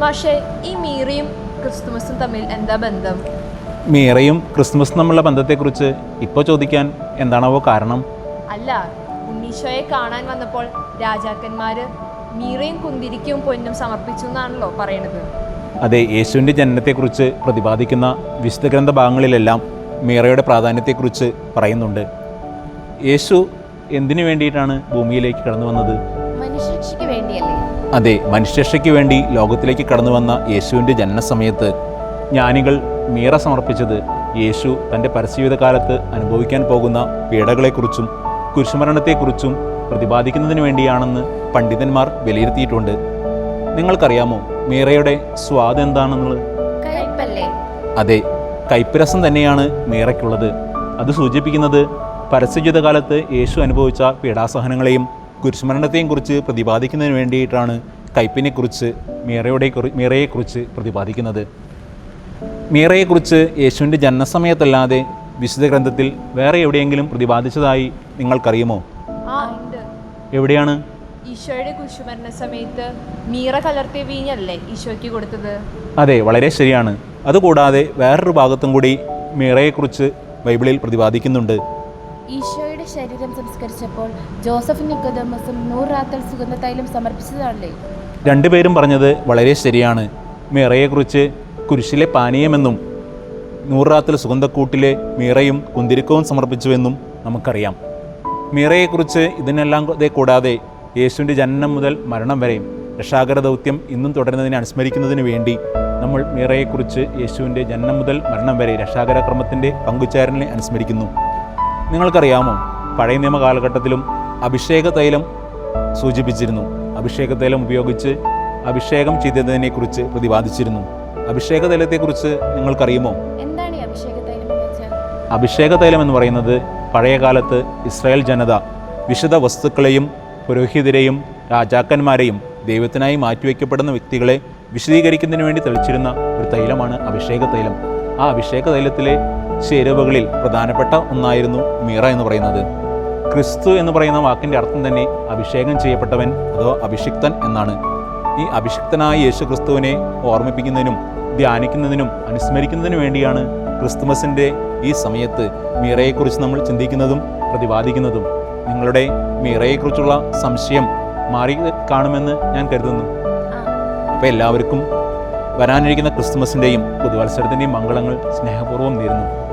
മാഷെ ഈ മീറയും ക്രിസ്തുമസും തമ്മിൽ എന്താ ബന്ധം? മീറയും ക്രിസ്തുമസും തമ്മിലുള്ള ബന്ധത്തെക്കുറിച്ച് ഇപ്പോൾ ചോദിക്കാൻ എന്താണാവോ കാരണം? അല്ല ഉണ്ണീശോയെ കാണാൻ വന്നപ്പോൾ രാജാക്കന്മാര് മീറയും കുന്തിരിക്കും പൊന്നും സമർപ്പിച്ചു എന്നാണല്ലോ പറയണത്. അതെ യേശുവിന്റെ ജനനത്തെക്കുറിച്ച് പ്രതിപാദിക്കുന്ന വിശുദ്ധ ഗ്രന്ഥ ഭാഗങ്ങളിലെല്ലാം മീറയുടെ പ്രാധാന്യത്തെക്കുറിച്ച് പറയുന്നുണ്ട്. യേശു എന്തിനു വേണ്ടിയിട്ടാണ് ഭൂമിയിലേക്ക് കടന്നു വന്നത്? മനുഷ്യരക്ഷയ്ക്ക് വേണ്ടിയല്ലേ? അതെ മനുഷ്യരക്ഷയ്ക്ക് വേണ്ടി ലോകത്തിലേക്ക് കടന്നു വന്ന യേശുവിന്റെ ജനനസമയത്ത് ജ്ഞാനികൾ മീറ സമർപ്പിച്ചത് യേശു തന്റെ പരസ്യജീവിതകാലത്ത് അനുഭവിക്കാൻ പോകുന്ന പീഡകളെക്കുറിച്ചും കുരിശുമരണത്തെക്കുറിച്ചും പ്രതിപാദിക്കുന്നതിന് വേണ്ടിയാണെന്ന് പണ്ഡിതന്മാർ വിലയിരുത്തിയിട്ടുണ്ട്. നിങ്ങൾക്കറിയാമോ മീറയുടെ സ്വാദ് എന്താണെന്നുള്ളത്? അതെ കൈപ്പരസം തന്നെയാണ് മീറയ്ക്കുള്ളത്. അത് സൂചിപ്പിക്കുന്നത് പരസ്യജീതകാലത്ത് യേശു അനുഭവിച്ച പീഡാസഹനങ്ങളെയും കുരിശുമരണത്തെയും കുറിച്ച് പ്രതിപാദിക്കുന്നതിന് വേണ്ടിയിട്ടാണ് കയ്പിനെക്കുറിച്ച് മീറയുടെ കുറി- മീറയെക്കുറിച്ച് പ്രതിപാദിക്കുന്നത്. മീറയെക്കുറിച്ച് യേശുവിന്റെ ജനനസമയത്തല്ലാതെ വിശുദ്ധ ഗ്രന്ഥത്തിൽ വേറെ എവിടെയെങ്കിലും പ്രതിപാദിച്ചതായി നിങ്ങൾക്കറിയുമോ? എവിടെയാണ്? ഈശോയുടെ കുരിശുമരണ സമയത്ത് മീറ കലർത്തിയ വീഞ്ഞല്ലേ ഈശോയ്ക്ക് കൊടുത്തത്? അതെ വളരെ ശരിയാണ്. അതുകൂടാതെ വേറൊരു ഭാഗത്തും കൂടി മീറയെക്കുറിച്ച് ബൈബിളിൽ പ്രതിപാദിക്കുന്നുണ്ട്. ഈശോയുടെ ശരീരം സംസ്കരിച്ചപ്പോൾ ജോസഫ് നിക്കോദമസും നൂറ് റാത്തൽ സുഗന്ധ തൈലം സമർപ്പിച്ചതാണല്ലേ? രണ്ടുപേരും പറഞ്ഞത് വളരെ ശരിയാണ്. മീറയെക്കുറിച്ച് കുരിശിലെ പാനീയമെന്നും നൂറാത്തിൽ സുഗന്ധക്കൂട്ടിലെ മീറയും കുന്തിരിക്കവും സമർപ്പിച്ചുവെന്നും നമുക്കറിയാം. മീറയെക്കുറിച്ച് ഇതിനെല്ലാം കൂടെ കൂടാതെ യേശുവിന്റെ ജനനം മുതൽ മരണം വരെയും രക്ഷാകര ദൗത്യം ഇന്നും തുടരുന്നതിനെ അനുസ്മരിക്കുന്നതിന് വേണ്ടി നമ്മൾ മീറയെക്കുറിച്ച് യേശുവിന്റെ ജനനം മുതൽ മരണം വരെ രക്ഷാകര ക്രമത്തിന്റെ പങ്കുചാരനെ അനുസ്മരിക്കുന്നു. നിങ്ങൾക്കറിയാമോ പഴയ നിയമ കാലഘട്ടത്തിലും അഭിഷേക തൈലം സൂചിപ്പിച്ചിരുന്നു. അഭിഷേക തൈലം ഉപയോഗിച്ച് അഭിഷേകം ചെയ്തതിനെക്കുറിച്ച് പ്രതിപാദിച്ചിരുന്നു. അഭിഷേക തൈലത്തെക്കുറിച്ച് നിങ്ങൾക്കറിയുമോ? അഭിഷേക തൈലം എന്ന് പറയുന്നത് പഴയകാലത്ത് ഇസ്രായേൽ ജനത വിശുദ്ധ വസ്തുക്കളെയും പുരോഹിതരെയും രാജാക്കന്മാരെയും ദൈവത്തിനായി മാറ്റിവെക്കപ്പെടുന്ന വ്യക്തികളെ വിശദീകരിക്കുന്നതിന് വേണ്ടി തെളിച്ചിരുന്ന ഒരു തൈലമാണ് അഭിഷേക തൈലം. ആ അഭിഷേക തൈലത്തിലെ ചേരുവകളിൽ പ്രധാനപ്പെട്ട ഒന്നായിരുന്നു മീറ എന്ന് പറയുന്നത്. ക്രിസ്തു എന്ന് പറയുന്ന വാക്കിന്റെ അർത്ഥം തന്നെ അഭിഷേകം ചെയ്യപ്പെട്ടവൻ അതോ അഭിഷിക്തൻ എന്നാണ്. ഈ അഭിഷിക്തനായ യേശു ക്രിസ്തുവിനെ ഓർമ്മിപ്പിക്കുന്നതിനും ധ്യാനിക്കുന്നതിനും അനുസ്മരിക്കുന്നതിനും വേണ്ടിയാണ് ക്രിസ്തുമസിന്റെ ഈ സമയത്ത് മീറയെക്കുറിച്ച് നമ്മൾ ചിന്തിക്കുന്നതും പ്രതിപാദിക്കുന്നതും. നിങ്ങളുടെ മീറയെക്കുറിച്ചുള്ള സംശയം മാറി കാണുമെന്ന് ഞാൻ കരുതുന്നു. അപ്പോൾ എല്ലാവർക്കും വരാനിരിക്കുന്ന ക്രിസ്തുമസിന്റെയും പുതുവത്സരത്തിന്റെയും മംഗളങ്ങൾ സ്നേഹപൂർവം നേരുന്നു.